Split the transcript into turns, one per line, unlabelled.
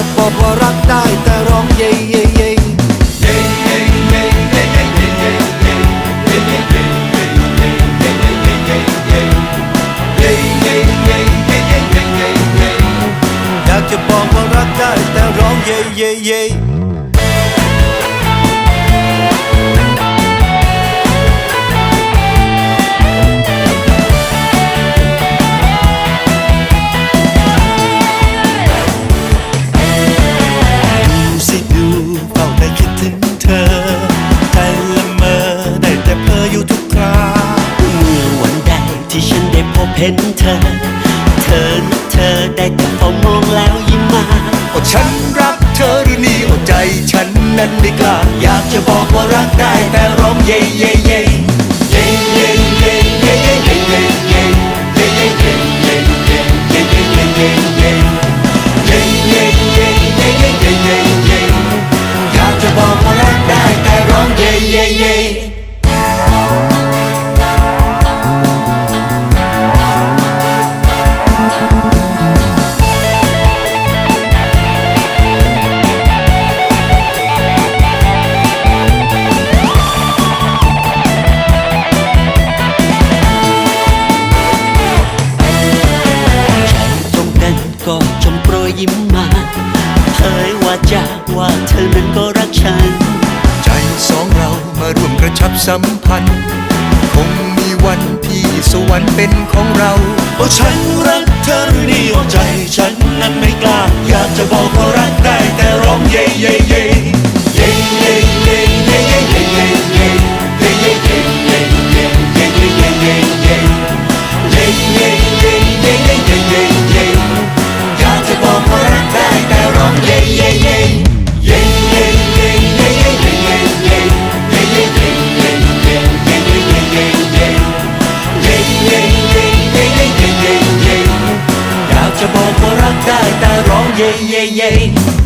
จะบอกว่ารักได้แต่ร้องเย่เย่เย่
อยากจะบอกว่ารักได้แต่ร้องเย่เย่เย่ เห็
นเธอ เธอนะเธอได้แต่พอมองแล้วยิ้มมา
โอ้ฉันรักเธอหรือนี่โอ้ใจฉันนั้นไม่กล้าอยากจะบอกว่ารักได้แต่ร้องเย่เย่เย่
กั
นก็จงโปรยยิ้มมาเผยว่าจาว่าเธอนั้นก็รักฉัน
ใจสองเรามาร่วมกระชับสัมพันธ์ คงมีวันที่สวรรค์เป็นของเรา โอ้ฉันรักเธอหรือนี่โอ้ใจ ฉันนั้นไม่กล้า อยากจะบอกว่ารักได้แต่ร้องเย่เย่
yeah, yeah, yeah.